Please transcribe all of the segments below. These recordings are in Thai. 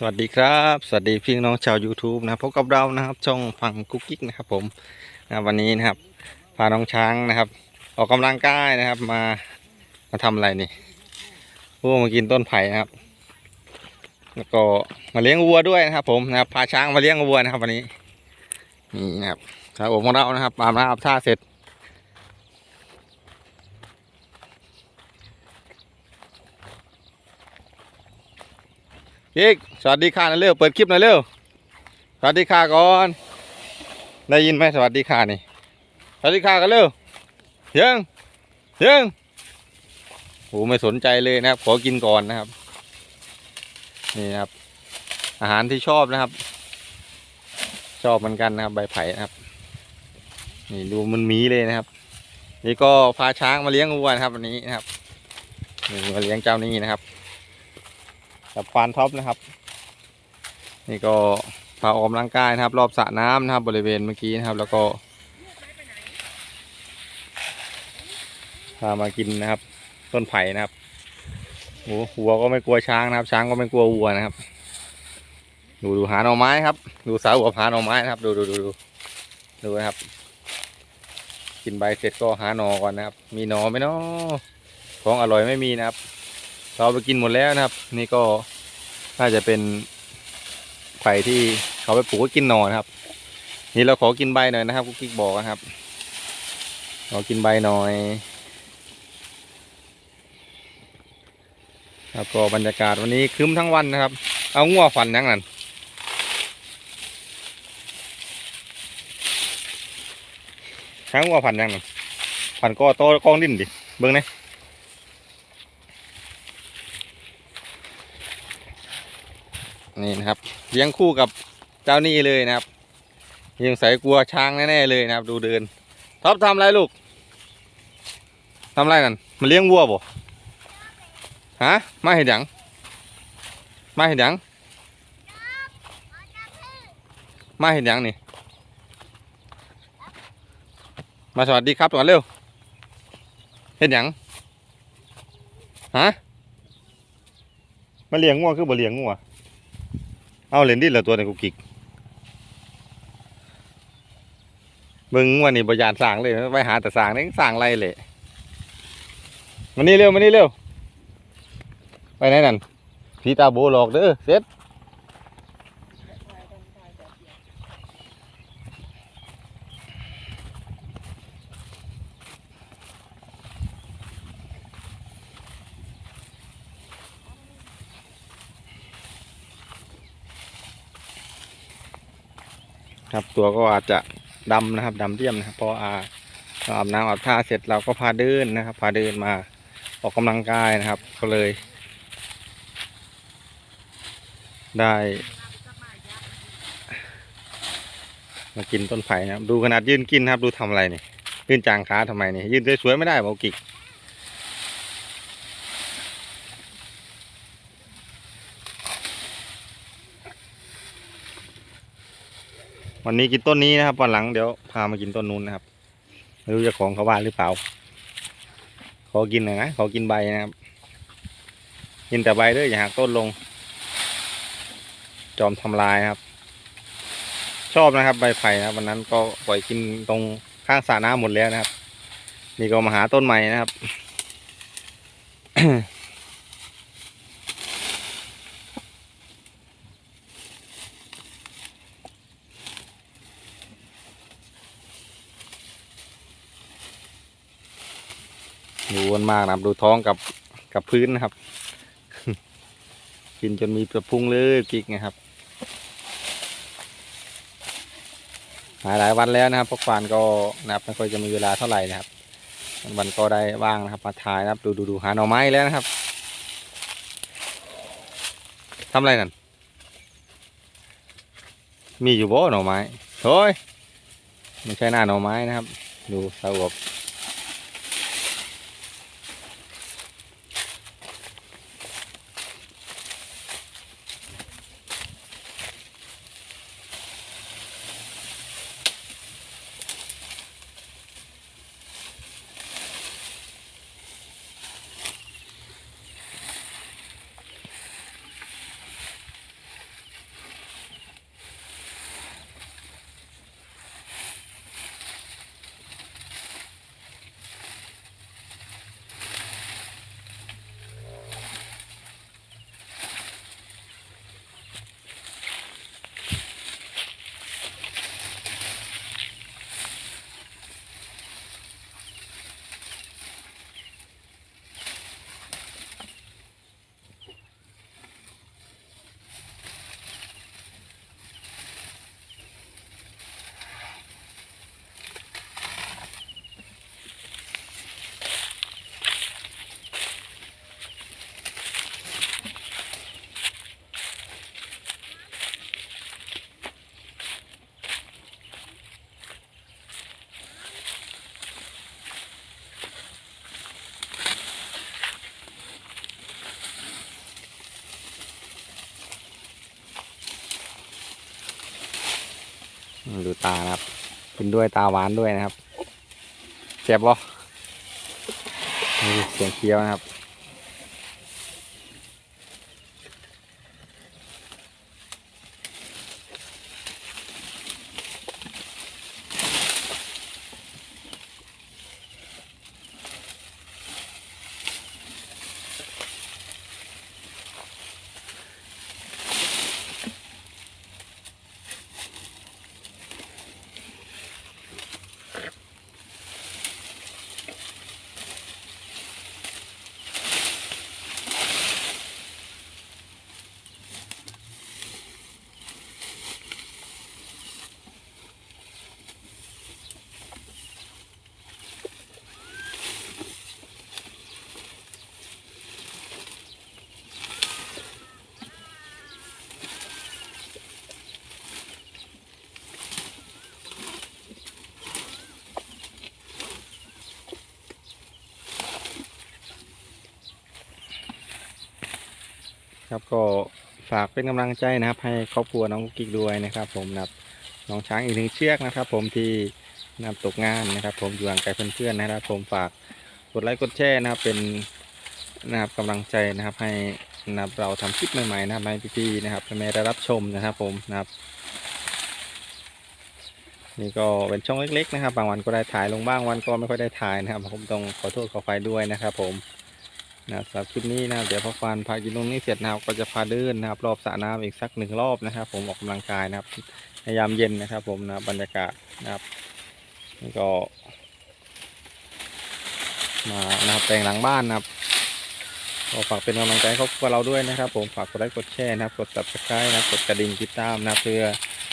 สวัสดีครับ สวัสดีพี่น้องชาว YouTube นะครับพบกับเรานะครับ ช่องฟังกุกกิ๊กนะครับผมนะวันนี้นะครับ พาน้องช้างนะครับ ออกกำลังกายนะครับมามาทำอะไรนี่พวกมากินต้นไผ่นะครับ แล้วก็มาเลี้ยงวัวด้วยนะครับ ผมนะครับพาช้างมาเลี้ยงวัวนะครับ วันนี้นี่นะครับครับผมของเรานะครับอาบน้ำอาบท่าเสร็จ อีกสวัสดีค่ะนะเร็วเปิดคลิปน่อยเร็วสวัสดีค่ะก่อน ได้ยินไหมสวัสดีค่ะนี่ สวัสดีค่ะกันเร็วยังยังโหไม่สนใจเลยนะครับขอกินก่อนนะครับ นี่นะครับ อาหารที่ชอบนะครับ ชอบเหมือนกันนะครับ ใบไผ่นะครับ นี่ดูมันมีเลยนะครับ นี่ก็พาช้างมาเลี้ยงวัวนะครับวันนี้นะครับนี่มาเลี้ยงเจ้านี้นะครับ กับฟานท็อปนะครับ นี่ก็พาออกกำลังกายนะครับ รอบสระน้ำนะครับ บริเวณเมื่อกี้นะครับ แล้วก็พามากินนะครับ ต้นไผ่นะครับโอ้วัวก็ไม่กลัวช้างนะครับ ช้างก็ไม่กลัววัวนะครับ ดูดูหาหน่อไม้ครับ ดูสาวหัวหาหน่อไม้นะครับ ดูดูดูดูดูนะครับ กินใบเสร็จก็หาหนอก่อนนะครับ มีหนอไหมเนาะของอร่อยไม่มีนะครับ เราไปกินหมดแล้วนะครับ นี่ก็น่าจะเป็นไผ่ที่เขาไปปลูกไว้กินหนอนครับ นี่เราขอกินใบหน่อยนะครับกุ๊กกิ๊กบอกนะครับขอกินใบหน่อยแล้วก็บรรยากาศวันนี้ครึ้มทั้งวันนะครับ เอางัวฟันยังนั่นช้งงัวฟันยังนั่นฟันก็โตกองดิ้นดิเบิ้งเนี่ นี่นะครับเลี้ยงคู่กับเจ้านี่เลยนะครับยังใส่กลัวช้างแน่ๆเลยนะครับ ดูเดินท็อปทำไรลูกทำไรนั่นมันเลี้ยงวัวบ่ฮะมาเห็นยังมาเห็นยังมาเห็นยังนี่มาสวัสดีครับก่อนเร็วเห็นยังฮะมาเลี้ยงงัวคือบ่เลี้ยงงัว เอาเลนดิ้นละตัวในกุกิกมึงวันนี้บยานสร้างเลยไปหาแต่สร้างนี่สร้างไรเลยมานี่เร็วมานี่เร็วไปไหนนั่นพี่ตาโบหลอกเด้อเสร็จ ครับ ตัวก็อาจจะดำนะครับดำเดี่ยมนะครับพราะอาเราอาบน้ำอาบท่าเสร็จเราก็พาเดินนะครับ พาเดินมาออกกำลังกายนะครับ ก็เลย ได้ มากินต้นไผ่นะครับ ดูขนาดยืนกินนะครับ ดูทำอะไรนี่ยืนจางขาทำไมนี่ยืนสวยๆไม่ได้บอกกิก วันนี้กินต้นนี้นะครับ วันหลังเดี๋ยวพามากินต้นนู้นนะครับไม่รู้จะของเขาว่าหรือเปล่า ขอกินหน่อยนะขอกินใบนะครับ กินแต่ใบเด้วยอย่าหักต้นลง จอมทำลายครับ ชอบนะครับ ใบไผ่นะวันนั้นก็ปล่อยกินตรงข้างสระน้ำหมดแล้วนะครับ นี่ก็มาหาต้นใหม่นะครับ ดูอ้วนมากนะครับ ดูท้องกับกับพื้นนะครับ กินจนมีประพุงเลยกิกนะครับหายหลายวันแล้วนะครับพวกฟานก็นะครับไม่ค่อยจะมีเวลาเท่าไหร่นะครับวันก็ได้ว่างนะครับมาถ่ายนะครับ ดูดูดูหาหน่อไม้แล้วนะครับทำอะไรนั่นมีอยู่บ่หน่อไม้โอ้ยไม่ใช่หน้าหน่อไม้นะครับ ดูสาวบ ดูตานะครับกินด้วยตาหวานด้วยนะครับเจ็บบ่เสียงเคี้ยวนะครับ ครับก็ฝากเป็นกำลังใจนะครับ ให้ครอบครัวน้องกุ๊กกิ๊กด้วยนะครับ ผมนับน้องช้างอีกหนึ่งเชือกนะครับ ผมที่นำตกงานนะครับ ผมอยู่ห่างไกลเพื่อนๆนะครับ ผมฝากกดไลค์กดแชร์นะครับเป็นนะครับกำลังใจนะครับให้นะครับเราทำคลิปใหม่ๆนะครับให้พี่ๆนะครับแม่ได้รับชมนะครับ ผมนะครับนี่ก็เป็นช่องเล็กๆนะครับ บางวันก็ได้ถ่ายลงบ้างวันก็ไม่ค่อยได้ถ่ายนะครับ ผมต้องขอโทษขอไฟด้วยนะครับ ผม นะครับสำหรับคลิปนี้นะครับเดี๋ยวพอฟันพากินตรงนี้เสร็จนะครับก็จะพาเดินนะครับ รอบสระน้ำอีกสักหนึ่งรอบนะครับ ผมออกกำลังกายนะครับในยามเย็นนะครับ ผมนะบรรยากาศนะครับนี่ก็ มานะครับแต่งหลังบ้านนะครับก็ฝากเป็นกำลังใจให้ครอบครัวเราด้วยนะครับ ผมฝากกดไลค์กดแชร์นะครับ กด subscribe นะครับกดกระดิ่งติดตามนะเพื่อ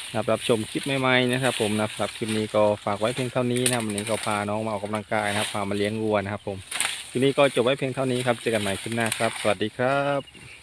นะครับรับชมคลิปใหม่ๆนะครับ ผมนะสำหรับคลิปนี้ก็ฝากไว้เพียงเท่านี้นะวันนี้ก็พาน้องมาออกกำลังกายนะครับพามาเลี้ยงวัวนะครับผม ทีนี้ก็จบไว้เพียงเท่านี้ครับ เจอกันใหม่คลิปหน้าครับ สวัสดีครับ